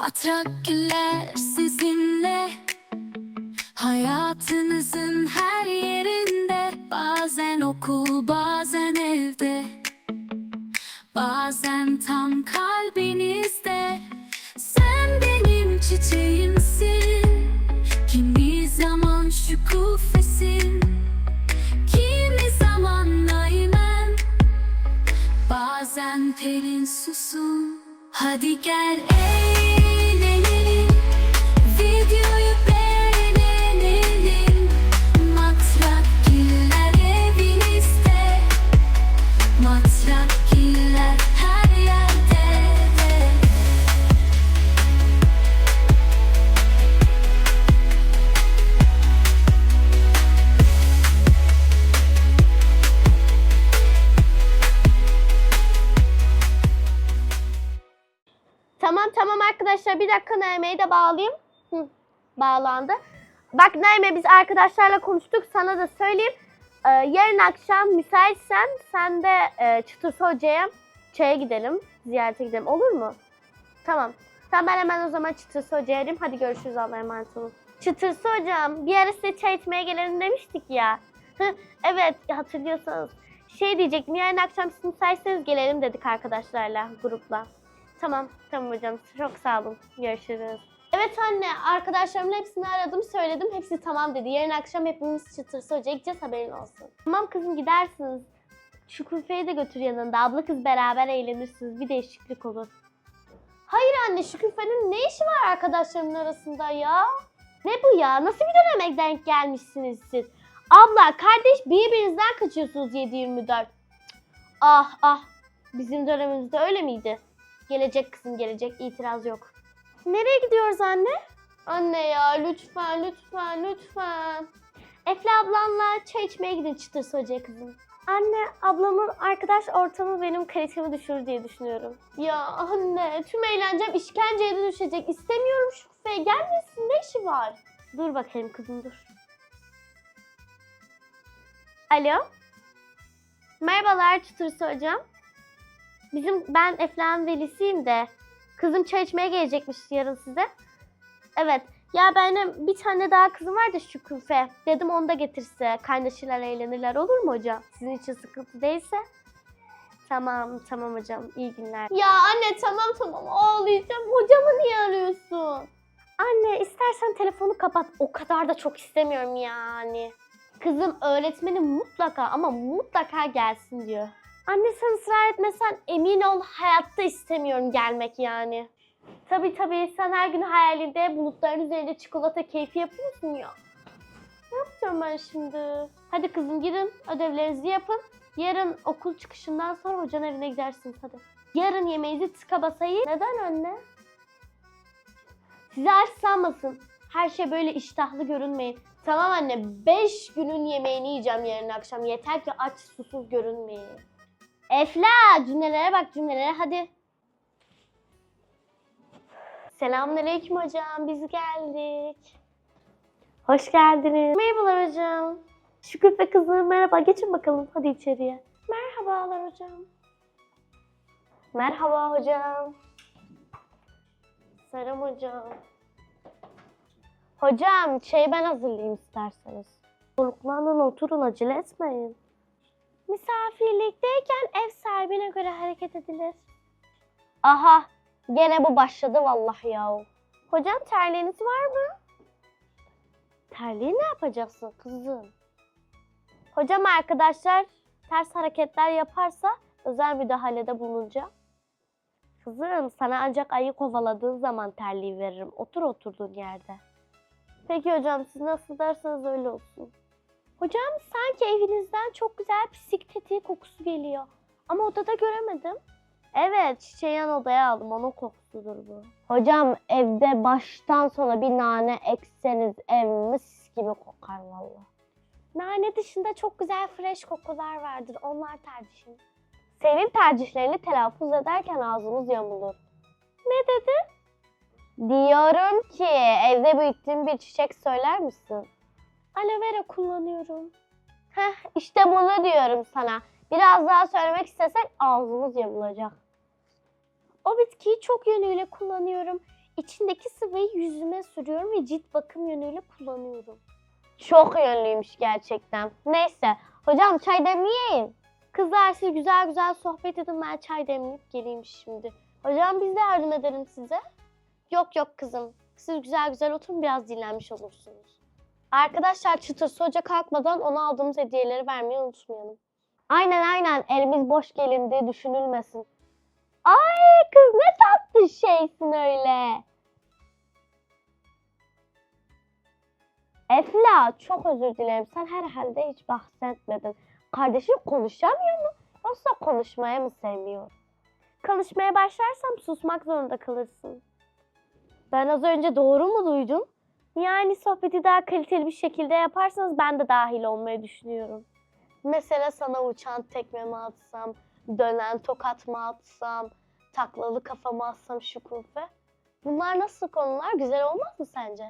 Patraküller sizinle. Hayatınızın her yerinde. Bazen okul bazen evde. Bazen tam kalbinizde. Sen benim çiçeğimsin. Kimi zaman şükufesin Kimi zaman naimen Bazen pelin susun. Hadi gel eğlenelim bağlandı. Bak Naime biz arkadaşlarla konuştuk sana da söyleyeyim. Ee, yarın akşam müsaitsen sen de e, Çıtısı Hoca'ya çaya gidelim. Ziyarete gidelim olur mu? Tamam. Tamam ben hemen o zaman Çıtısı Hoca'ya arayayım. Hadi görüşürüz Allah'a emanet olun. Çıtısı Hocam bir ara size çay içmeye gelelim demiştik ya. Evet hatırlıyorsanız. Şey diyecektim yarın akşam siz müsaitseniz gelelim dedik arkadaşlarla grupla. Tamam, tamam hocam. Çok sağ olun. Görüşürüz. Evet anne, arkadaşlarımın hepsini aradım, söyledim. Hepsi tamam dedi. Yarın akşam hepimiz çıtırsı hocaya gideceğiz, haberin olsun. Tamam kızım gidersiniz. Şu Külfe'yi de götür yanında. Abla kız beraber eğlenirsiniz. Bir değişiklik olur. Hayır anne, şu Külfe'nin ne işi var arkadaşlarımın arasında ya? Ne bu ya? Nasıl bir döneme denk gelmişsiniz siz? Abla, kardeş birbirinizden kaçıyorsunuz 7-24. Ah ah, bizim dönemimizde öyle miydi? Gelecek kızım gelecek itiraz yok. Nereye gidiyoruz anne? Anne ya lütfen lütfen lütfen. Efe ablanla çay içmeye gidin çıtır hocaya kızım. Anne ablamın arkadaş ortamı benim kalitemi düşürür diye düşünüyorum. Ya anne tüm eğlencem işkenceye de düşecek. İstemiyorum şu kafeye gelmesin ne işi var? Dur bakayım kızım dur. Alo. Merhabalar Çıtırsı hocam. Bizim ben Efla'nın velisiyim de kızım çay içmeye gelecekmiş yarın size. Evet. Ya benim bir tane daha kızım var da şu küfe. Dedim onu da getirse. Kaynaşırlar eğlenirler olur mu hocam? Sizin için sıkıntı değilse. Tamam tamam hocam. İyi günler. Ya anne tamam tamam ağlayacağım. Hocamı niye arıyorsun? Anne istersen telefonu kapat. O kadar da çok istemiyorum yani. Kızım öğretmenim mutlaka ama mutlaka gelsin diyor. Anne sen ısrar etmesen emin ol hayatta istemiyorum gelmek yani. Tabii tabii sen her gün hayalinde bulutların üzerinde çikolata keyfi yapıyorsun ya. Ne yapacağım ben şimdi? Hadi kızım gidin ödevlerinizi yapın. Yarın okul çıkışından sonra hocanın evine gidersiniz hadi. Yarın yemeğinizi tıka basa yiyin. Neden anne? Size aç sanmasın. Her şey böyle iştahlı görünmeyin. Tamam anne 5 günün yemeğini yiyeceğim yarın akşam. Yeter ki aç susuz görünmeyin. Efla cümlelere bak cümlelere hadi. Selamünaleyküm hocam biz geldik. Hoş geldiniz. Merhabalar hocam. Şükür ve kızım merhaba geçin bakalım hadi içeriye. Merhabalar hocam. Merhaba hocam. Selam hocam. Hocam çayı ben hazırlayayım isterseniz. Soluklanın oturun acele etmeyin. Misafirlikteyken ev sahibine göre hareket edilir. Aha, gene bu başladı vallahi ya. Hocam terliğiniz var mı? Terliği ne yapacaksın kızım? Hocam arkadaşlar ters hareketler yaparsa özel müdahalede bulunacağım. Kızım sana ancak ayı kovaladığın zaman terliği veririm. Otur oturduğun yerde. Peki hocam siz nasıl derseniz öyle olsun. Hocam sanki evinizden çok güzel pislik tetiği kokusu geliyor. Ama odada göremedim. Evet çiçeğin odaya aldım onun kokusudur bu. Hocam evde baştan sona bir nane ekseniz ev mis gibi kokar valla. Nane dışında çok güzel fresh kokular vardır. Onlar tercihim. Senin tercihlerini telaffuz ederken ağzımız yamulur. Ne dedi? Diyorum ki evde büyüttüğün bir çiçek söyler misin? Aloe vera kullanıyorum. Heh işte bunu diyorum sana. Biraz daha söylemek istesen ağzımız yamulacak. O bitkiyi çok yönüyle kullanıyorum. İçindeki sıvıyı yüzüme sürüyorum ve cilt bakım yönüyle kullanıyorum. Çok yönlüymüş gerçekten. Neyse. Hocam çay demleyin. Kızlar siz güzel güzel sohbet edin ben çay demleyip geleyim şimdi. Hocam biz de yardım edelim size. Yok yok kızım. Siz güzel güzel oturun biraz dinlenmiş olursunuz. Arkadaşlar çıtırsı hoca kalkmadan ona aldığımız hediyeleri vermeyi unutmayalım. Aynen aynen elimiz boş gelin diye düşünülmesin. Ay kız ne tatlı şeysin öyle. Efla çok özür dilerim. Sen herhalde hiç bahsetmedin. Kardeşin konuşamıyor mu? Yoksa konuşmaya mı sevmiyor? Konuşmaya başlarsam susmak zorunda kalırsın. Ben az önce doğru mu duydum? Yani sohbeti daha kaliteli bir şekilde yaparsanız ben de dahil olmayı düşünüyorum. Mesela sana uçan tekme mi atsam, dönen tokat mı atsam, taklalı kafamı atsam şukufe. Bunlar nasıl konular? Güzel olmaz mı sence?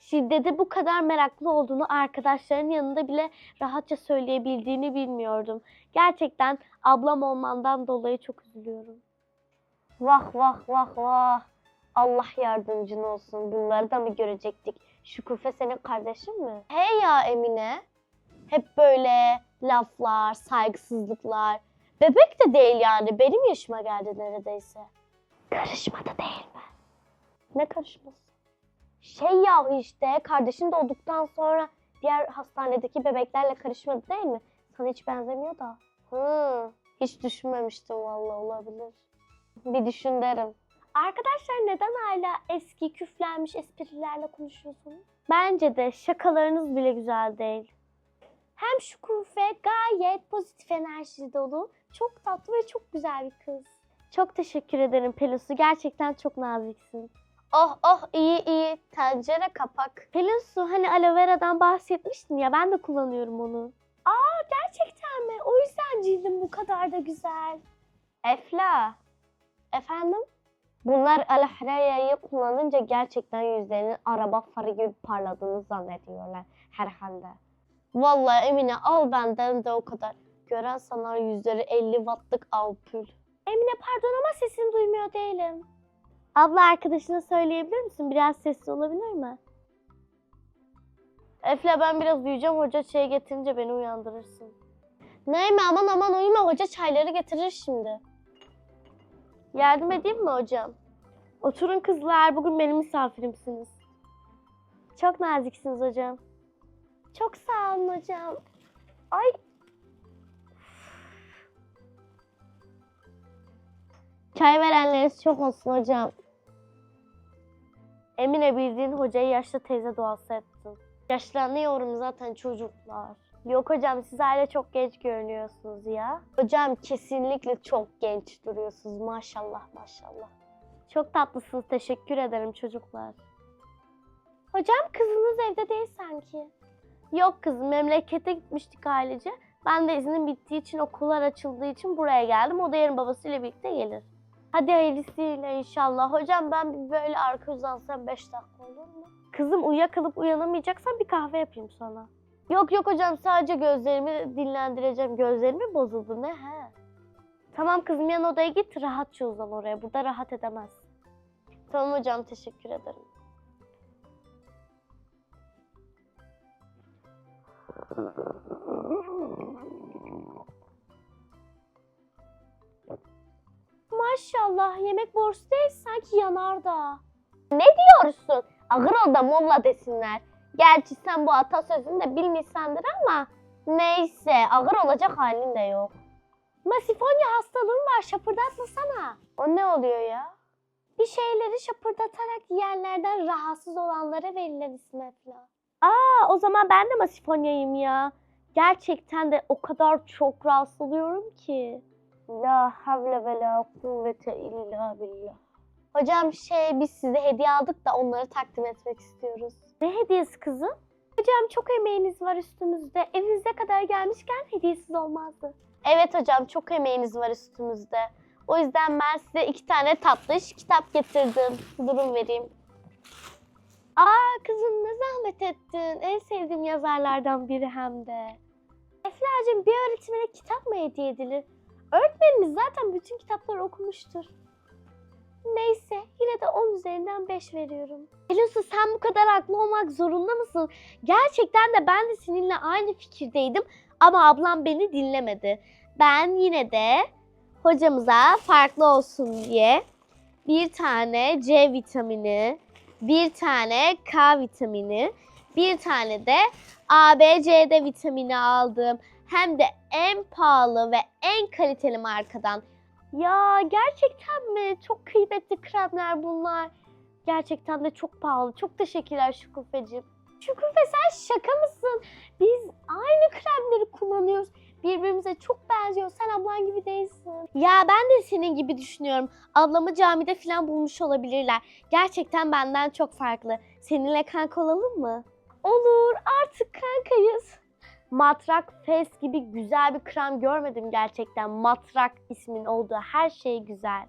Şiddete bu kadar meraklı olduğunu arkadaşların yanında bile rahatça söyleyebildiğini bilmiyordum. Gerçekten ablam olmandan dolayı çok üzülüyorum. Vah vah vah vah. Allah yardımcın olsun. Bunları da mı görecektik? Şükufe senin kardeşin mi? Hey ya Emine. Hep böyle laflar, saygısızlıklar. Bebek de değil yani. Benim yaşıma geldi neredeyse. Karışmadı değil mi? Ne karışması? Şey yahu işte kardeşin doğduktan sonra diğer hastanedeki bebeklerle karışmadı değil mi? Sana hiç benzemiyor da. Hı, hiç düşünmemiştim vallahi olabilir. Bir düşün derim. Arkadaşlar neden hala eski küflenmiş esprilerle konuşuyorsunuz? Bence de şakalarınız bile güzel değil. Hem Şükufe gayet pozitif enerji dolu, çok tatlı ve çok güzel bir kız. Çok teşekkür ederim Pelusu. Gerçekten çok naziksin. Oh oh iyi iyi. Tencere kapak. Pelusu hani aloe vera'dan bahsetmiştin ya ben de kullanıyorum onu. Aa gerçekten mi? O yüzden cildim bu kadar da güzel. Efla. Efendim? Bunlar aloe vera'yı kullanınca gerçekten yüzlerinin araba farı gibi parladığını zannediyorlar herhalde. Vallahi Emine al benden de o kadar. Gören sanar yüzleri 50 wattlık ampul. Emine pardon ama sesini duymuyor değilim. Abla arkadaşına söyleyebilir misin? Biraz sessiz olabilir mi? Efle ben biraz uyuyacağım. Hoca çay getirince beni uyandırırsın. Neyme aman aman uyuma. Hoca çayları getirir şimdi. Yardım edeyim mi hocam? Oturun kızlar. Bugün benim misafirimsiniz. Çok naziksiniz hocam. Çok sağ olun hocam. Ay. Çay verenleriniz çok olsun hocam. Emine bildiğin hocayı yaşlı teyze duası ettin. Yaşlanıyorum zaten çocuklar. Yok hocam siz hala çok genç görünüyorsunuz ya. Hocam kesinlikle çok genç duruyorsunuz maşallah maşallah. Çok tatlısınız teşekkür ederim çocuklar. Hocam kızınız evde değil sanki. Yok kızım memlekete gitmiştik ailece. Ben de iznin bittiği için okullar açıldığı için buraya geldim. O da yarın babasıyla birlikte gelir. Hadi hayırlısıyla inşallah. Hocam ben böyle arka uzansam 5 dakika olur mu? Kızım uyuyakalıp uyanamayacaksan bir kahve yapayım sana. Yok yok hocam sadece gözlerimi dinlendireceğim. Gözlerimi bozuldu ne he? Tamam kızım yan odaya git rahatça uzan oraya. Burada rahat edemez. Tamam hocam teşekkür ederim. Maşallah yemek borsu değil sanki yanar da. Ne diyorsun? Ağır ol da molla desinler. Gerçi sen bu atasözünü de bilmişsendir ama neyse ağır olacak halin de yok. Masifonya hastalığım var şapırdatmasana. O ne oluyor ya? Bir şeyleri şapırdatarak yiyenlerden rahatsız olanlara verilen isim Efla. Aa o zaman ben de masifonyayım ya. Gerçekten de o kadar çok rahatsız oluyorum ki. La havle ve la kuvvete illa billah. Hocam şey biz size hediye aldık da onları takdim etmek istiyoruz. Ne hediyesi kızım? Hocam çok emeğiniz var üstümüzde. Evinize kadar gelmişken hediyesiz olmazdı. Evet hocam çok emeğiniz var üstümüzde. O yüzden ben size iki tane tatlış kitap getirdim. Durun vereyim. Aa kızım ne zahmet ettin. En sevdiğim yazarlardan biri hem de. Efla'cığım bir öğretmene kitap mı hediye edilir? Öğretmenimiz zaten bütün kitapları okumuştur. Neyse yine de 10 üzerinden 5 veriyorum. Elosu sen bu kadar haklı olmak zorunda mısın? Gerçekten de ben de seninle aynı fikirdeydim ama ablam beni dinlemedi. Ben yine de hocamıza farklı olsun diye bir tane C vitamini, bir tane K vitamini, bir tane de A, B, C'de vitamini aldım. Hem de en pahalı ve en kaliteli markadan. Ya gerçekten mi? Çok kıymetli kremler bunlar. Gerçekten de çok pahalı. Çok teşekkürler Şükufeciğim. Şükufe sen şaka mısın? Biz aynı kremleri kullanıyoruz. Birbirimize çok benziyor. Sen ablan gibi değilsin. Ya ben de senin gibi düşünüyorum. Ablamı camide falan bulmuş olabilirler. Gerçekten benden çok farklı. Seninle kanka olalım mı? Olur. Artık kankayız. Matrak Face gibi güzel bir krem görmedim gerçekten. Matrak ismin olduğu her şey güzel.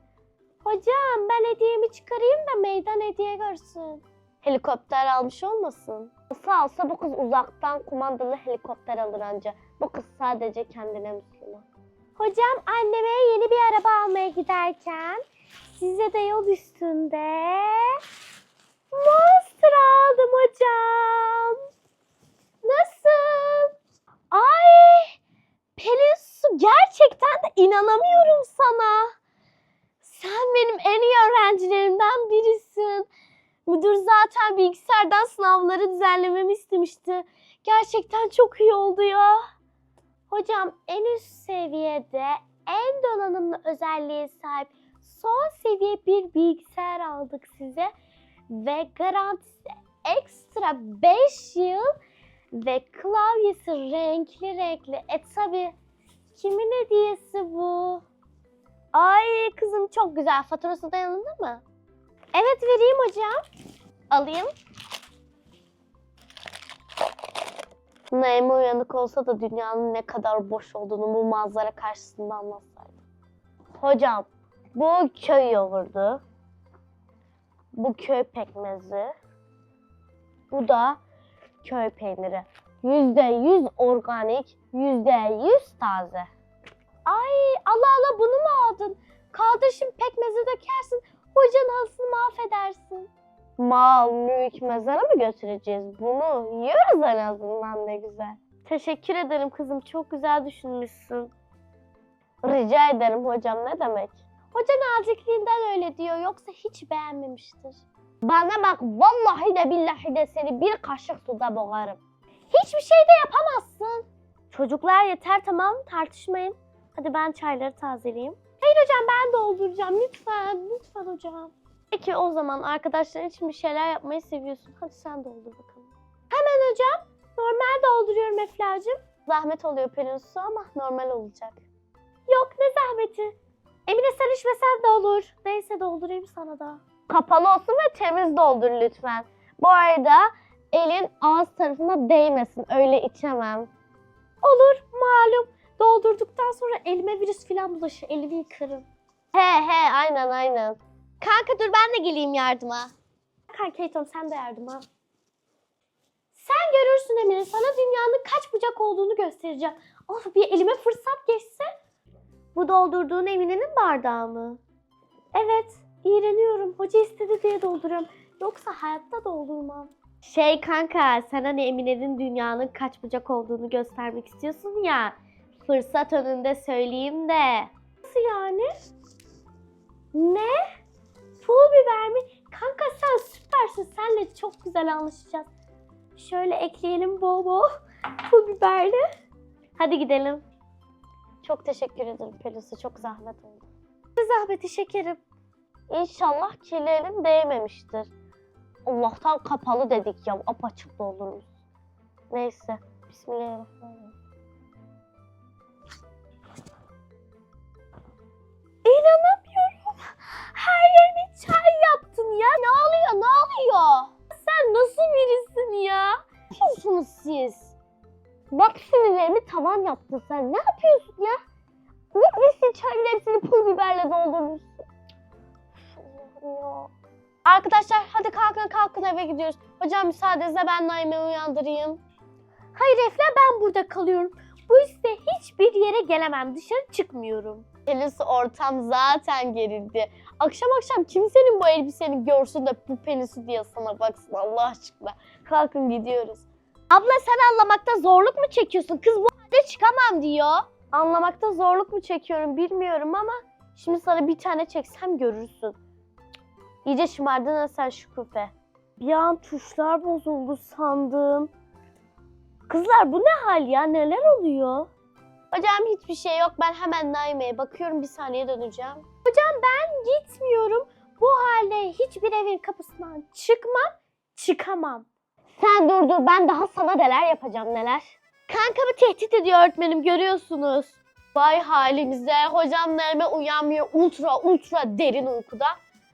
Hocam ben hediyemi çıkarayım da meydan hediye görsün. Helikopter almış olmasın? Sağ olsa bu kız uzaktan kumandalı helikopter alır anca. Bu kız sadece kendine Müslüman. Hocam anneme yeni bir araba almaya giderken size de yol üstünde gerçekten inanamıyorum sana. Sen benim en iyi öğrencilerimden birisin. Müdür zaten bilgisayardan sınavları düzenlememi istemişti. Gerçekten çok iyi oldu ya. Hocam en üst seviyede en donanımlı özelliğe sahip son seviye bir bilgisayar aldık size. Ve garantisi ekstra 5 yıl ve klavyesi renkli renkli. E tabi kimin hediyesi bu? Ay kızım çok güzel. Faturası da yanında mı? Evet vereyim hocam. Alayım. Naime uyanık olsa da dünyanın ne kadar boş olduğunu bu manzara karşısında anlatsaydı. Hocam bu köy yoğurdu. Bu köy pekmezi. Bu da köy peyniri. Yüzde yüz organik, yüzde yüz taze. Ay Allah Allah bunu mu aldın? Kaldır şimdi pekmezi dökersin. Hocanın halısını mahvedersin. Mal, mülk, mezara mı götüreceğiz? Bunu yiyoruz en azından ne güzel. Teşekkür ederim kızım. Çok güzel düşünmüşsün. Rica ederim hocam ne demek? Hoca nazikliğinden öyle diyor yoksa hiç beğenmemiştir. Bana bak vallahi de billahi de seni bir kaşık suda boğarım. Hiçbir şey de yapamazsın. Çocuklar yeter tamam tartışmayın. Hadi ben çayları tazeleyeyim. Hayır hocam ben dolduracağım lütfen. Lütfen hocam. Peki o zaman arkadaşların için bir şeyler yapmayı seviyorsun. Hadi sen doldur bakalım. Hemen hocam. Normal dolduruyorum Efla'cığım. Zahmet oluyor Pelin Su ama normal olacak. Yok ne zahmeti. Emine sen içmesen de olur. Neyse doldurayım sana da. Kapalı olsun ve temiz doldur lütfen. Bu arada elin ağız tarafına değmesin. Öyle içemem. Olur malum. Doldurduktan sonra elime virüs falan bulaşır. Elimi yıkarım. He he aynen aynen. Kanka dur ben de geleyim yardıma. Kanka Eytom sen de yardıma. Sen görürsün Emine. Sana dünyanın kaç bucak olduğunu göstereceğim. Of bir elime fırsat geçse. Bu doldurduğun Emine'nin bardağı mı? Evet. iğreniyorum. Hoca istedi diye dolduruyorum. Yoksa hayatta doldurmam. Şey kanka sen hani Emine'nin dünyanın kaç bucak olduğunu göstermek istiyorsun ya. Fırsat önünde söyleyeyim de. Nasıl yani? Ne? Pul biber mi? Kanka sen süpersin. Senle çok güzel anlaşacağız. Şöyle ekleyelim bol bol pul biberli. Hadi gidelim. Çok teşekkür ederim Pelusu. Çok zahmet oldu. Zahmeti şekerim. İnşallah kirli değmemiştir. Allah'tan kapalı dedik ya. Apaçık doldurmuş. Neyse. Bismillahirrahmanirrahim. İnanamıyorum. Her yerine çay yaptın ya. Ne oluyor? Ne oluyor? Sen nasıl birisin ya? Ne yapıyorsunuz siz? Bak sinirlerimi tavan yaptın sen. Ne yapıyorsun ya? Gitmişsin çayın hepsini pul biberle doldurmuşsun. Allah'ım ya. Arkadaşlar hadi kalkın kalkın eve gidiyoruz. Hocam müsaadenizle ben Naime'yi uyandırayım. Hayır Efla ben burada kalıyorum. Bu iste hiçbir yere gelemem. Dışarı çıkmıyorum. Elis ortam zaten gerildi. Akşam akşam kimsenin bu elbiseni görsün de bu penisi diye sana baksın Allah aşkına. Kalkın gidiyoruz. Abla sen anlamakta zorluk mu çekiyorsun? Kız bu halde çıkamam diyor. Anlamakta zorluk mu çekiyorum bilmiyorum ama şimdi sana bir tane çeksem görürsün. İyice şımardın ha sen şu küfe. Bir an tuşlar bozuldu sandım. Kızlar bu ne hal ya? Neler oluyor? Hocam hiçbir şey yok. Ben hemen Naime'ye bakıyorum. Bir saniye döneceğim. Hocam ben gitmiyorum. Bu halde hiçbir evin kapısından çıkmam, çıkamam. Sen dur dur. Ben daha sana neler yapacağım neler. Kankamı tehdit ediyor öğretmenim görüyorsunuz. Vay halimize. Hocam Naime uyanmıyor. Ultra ultra derin uykuda.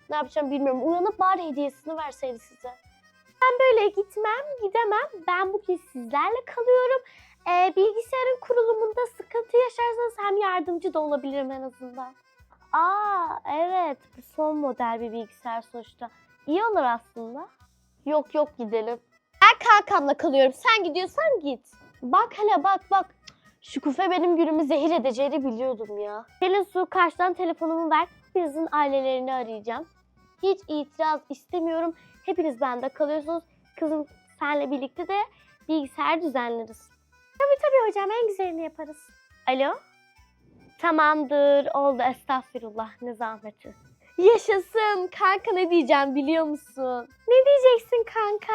Ne yapacağım bilmiyorum. Uyanıp bari hediyesini verseydi size. Ben böyle gitmem, gidemem. Ben bugün sizlerle kalıyorum. Ee, bilgisayarın kurulumunda sıkıntı yaşarsanız hem yardımcı da olabilirim en azından. Aa evet bu son model bir bilgisayar sonuçta. İyi olur aslında. Yok yok gidelim. Ben kankamla kalıyorum. Sen gidiyorsan git. Bak hele bak bak. Şu kufe benim günümü zehir edeceğini biliyordum ya. Pelin Su karşıdan telefonumu ver. Hepinizin ailelerini arayacağım. Hiç itiraz istemiyorum. Hepiniz bende kalıyorsunuz. Kızım senle birlikte de bilgisayar düzenleriz. Tabii tabii hocam en güzelini yaparız. Alo? Tamamdır oldu estağfurullah ne zahmeti. Yaşasın kanka ne diyeceğim biliyor musun? Ne diyeceksin kanka?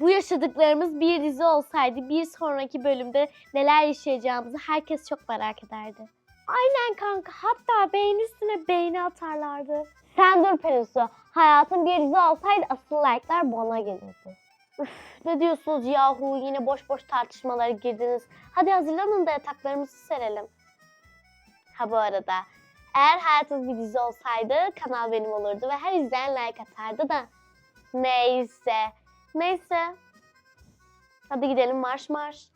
Bu yaşadıklarımız bir dizi olsaydı bir sonraki bölümde neler yaşayacağımızı herkes çok merak ederdi. Aynen kanka hatta beyin üstüne beğeni atarlardı. Sen dur Pelinsu. Hayatın bir dizi olsaydı asıl like'lar bana gelirdi. Üf, ne diyorsunuz yahu yine boş boş tartışmalara girdiniz. Hadi hazırlanın da yataklarımızı serelim. Ha bu arada eğer hayatınız bir dizi olsaydı kanal benim olurdu ve her izleyen like atardı da. Neyse. Neyse. Hadi gidelim marş marş.